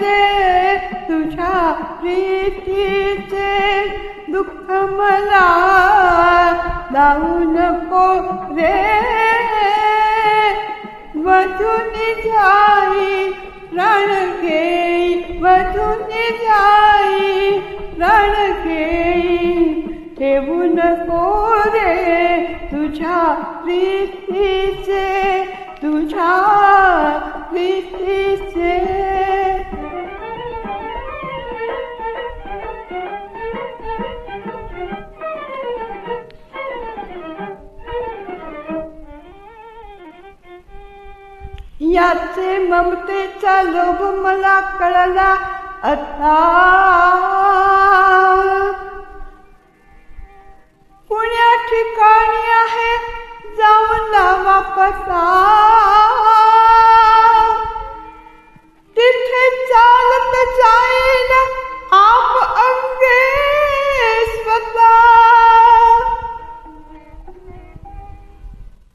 रे तुझ्या प्रीतीचे दुःख मला लावू नको रे वधून जाई प्राण घेई वधून जाई प्राण घेई. ठेवू नको रे तुझ्या प्रीतीचे तुझ्या प्रीतीचे. याचे ममतेचा लोभ मला कळला. आता पुण्या ठिकाणी आहे जाऊन लावा पता तिथे चालत जाईल आप अंगे स्वतः.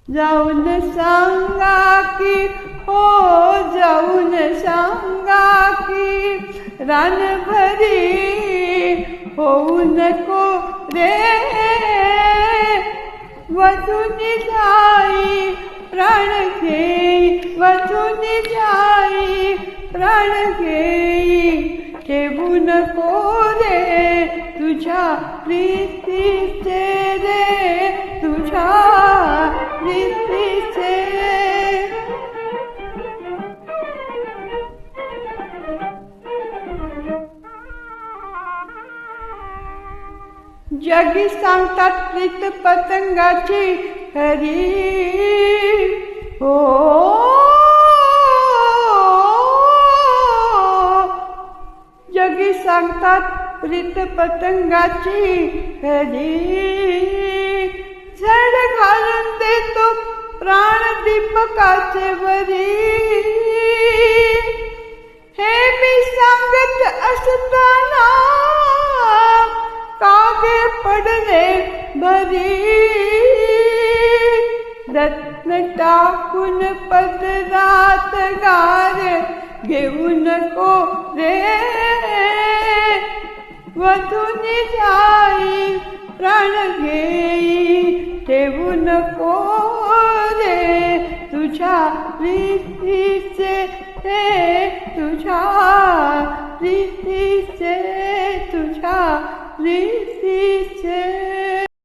जाऊन सांगा की हो जाऊन सांगा की रानभरी होऊ नको रे. वधूनी जाई प्राण घेई वधून जाई प्राण घेई. ठेवू नको रे तुझ्या प्रीतीचे रे तुझ्या प्रीती जगी सांगतात प्रीत पतंगाची हरी. हो जगी सांगतात प्रीत पतंगाची हरी. झड घालून देतो प्राण दीपकाचे वरी. हे मी सांगत असताना पडले भरी रत्न टाकून पदरात गार घेऊ नको रे. वधून जाई प्राण घेई ठेवू नको रे. तुझ्या प्रीतीचे हे तुझ्या